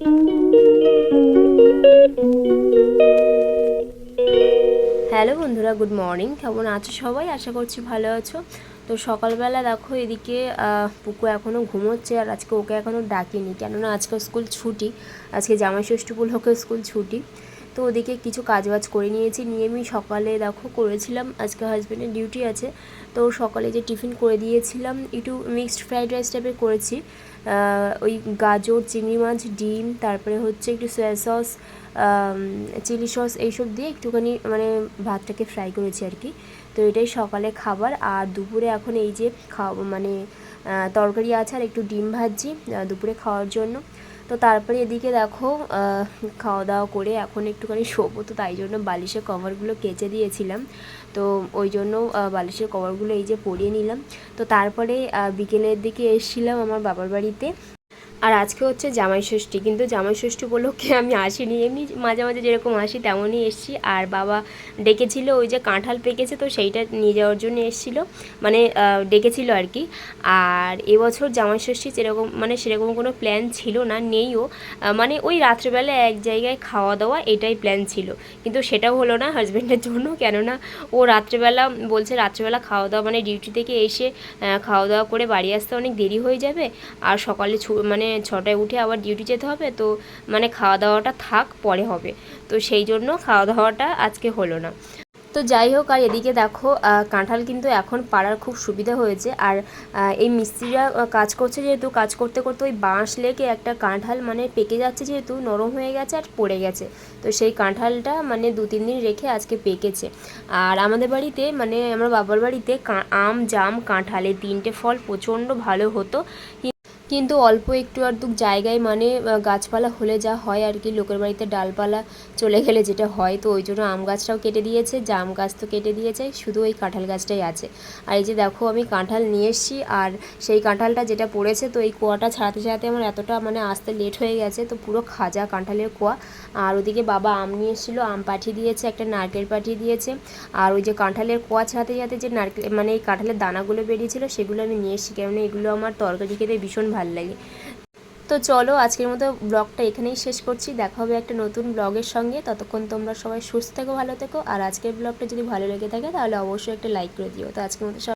Hello বন্ধুরা, good morning. কেমন আছো সবাই? আশা করছি ভালো আছো। তো সকালবেলা দেখো, এদিকে পুকু এখনও ঘুমোচ্ছে আর আজকে ওকে এখনও ডাকিনি। কেননা আজকে স্কুল ছুটি, আজকে জামাই ষষ্ঠী হোক স্কুল ছুটি। তো ওদিকে কিছু কাজবাজ করে নিয়েছি। নিয়ে আমি সকালে দেখো করেছিলাম, আজকে হাজব্যান্ডের ডিউটি আছে। তো সকালে যে টিফিন করে দিয়েছিলাম, একটু মিক্সড ফ্রাইড রাইস টাইপের করেছি। ওই গাজর, চিংড়ি মাছ, ডিম, তারপরে হচ্ছে একটু সয়া সস চিলি সস এইসব দিয়ে একটুখানি মানে ভাতটাকে ফ্রাই করেছি আর কি। তো এটাই সকালে খাবার। আর দুপুরে এখন এই যে খাওয়া মানে তরকারি আছে আর একটু ডিম ভাজি দুপুরে খাওয়ার জন্য। তো তারপরে এদিকে দেখো খাওয়া দাওয়া করে এখন একটুখানি শোবো। তো তাই জন্য বালিশের কভারগুলো কেচে দিয়েছিলাম। তো ওই জন্য বালিশের কভারগুলো এই যে পরিয়ে নিলাম। তো তারপরে বিকেলের দিকে এসেছিলাম আমার বাবার বাড়িতে। আর আজকে হচ্ছে জামাই ষষ্ঠী, কিন্তু জামাই ষষ্ঠী উপলক্ষে আমি আসিনি। এমনি মাঝে মাঝে যেরকম আসি, তেমনই এসছি। আর বাবা ডেকেছিল ওই যে কাঁঠাল পেকেছে, তো সেইটা নিয়ে যাওয়ার জন্য এসেছিল। মানে ডেকেছিল আর কি। আর এবছর জামাই ষষ্ঠী সেরকম মানে সেরকম কোনো প্ল্যান ছিল না, নেইও। মানে ওই রাত্রেবেলা এক জায়গায় খাওয়া দাওয়া এটাই প্ল্যান ছিল। কিন্তু সেটাও হলো না হাজব্যান্ডের জন্য, কেননা ও রাত্রেবেলা বলছে রাত্রেবেলা খাওয়া দাওয়া মানে ডিউটি থেকে এসে খাওয়া দাওয়া করে বাড়ি আসতে অনেক দেরি হয়ে যাবে। আর সকালে মানে ছটায় উঠে আবার ডিউটি যেতে হবে, তো মানে খাওয়া দাওয়াটা থাক, পরে হবে। তো সেই জন্য খাওয়া দাওয়াটা আজকে হলো না। তো যাই হোক, আর এদিকে দেখো কাঁঠাল কিন্তু এখন পাড়ার খুব সুবিধা হয়েছে। আর এই মিস্ত্রিরা কাজ করছে যেহেতু, কাজ করতে করতে ওই বাঁশ লেগে একটা কাঁঠাল মানে পেকে যাচ্ছে যেহেতু, নরম হয়ে গেছে আর পড়ে গেছে। তো সেই কাঁঠালটা মানে দু, তিন দিন রেখে আজকে পেকেছে। আর আমাদের বাড়িতে মানে আমার বাবার বাড়িতে আম, জাম, কাঁঠাল এই তিনটে ফল প্রচণ্ড ভালো হতো। কিন্তু অল্প একটু আধটু জায়গায় মানে গাছপালা হলে যা হয় আর কি, লোকের বাড়িতে ডালপালা চলে গেলে যেটা হয়, তো ওই জন্য আম গাছটাও কেটে দিয়েছে, জাম গাছ তো কেটে দিয়েছে, শুধু ওই কাঁঠাল গাছটাই আছে। আর এই যে দেখো, আমি কাঁঠাল নিয়ে এসেছি, আর সেই কাঁঠালটা যেটা পড়েছে, তো এই কোয়াটা ছাড়াতে ছাড়াতে আমার এতটা মানে আসতে লেট হয়ে গেছে, তো পুরো খাজা কাঁঠালের কোয়া। আর ওদিকে বাবা আম নিয়ে এসেছিল, আম পাঠিয়ে দিয়েছে, একটা নারকেল পাঠিয়ে দিয়েছে। আর ওই যে কাঁঠালের কোয়া ছাড়াতে ছাড়াতে যে নারকেল মানে এই কাঁঠালের দানাগুলো বেরিয়েছিল, সেগুলো আমি নিয়ে এসেছি, কেননা এগুলো আমার তরকারি খেতে ভীষণ ভালো লাগে তো চলো আজকের মতো ব্লগটা এখানেই শেষ করছি। দেখা হবে একটা নতুন ব্লগের সঙ্গে। ততক্ষণ তোমরা সবাই সুস্থ থেকো, ভালো থেকো। আর আজকের ব্লগটা যদি ভালো লেগে থাকে, তাহলে অবশ্যই একটা লাইক করে দিও। তো আজকের মতো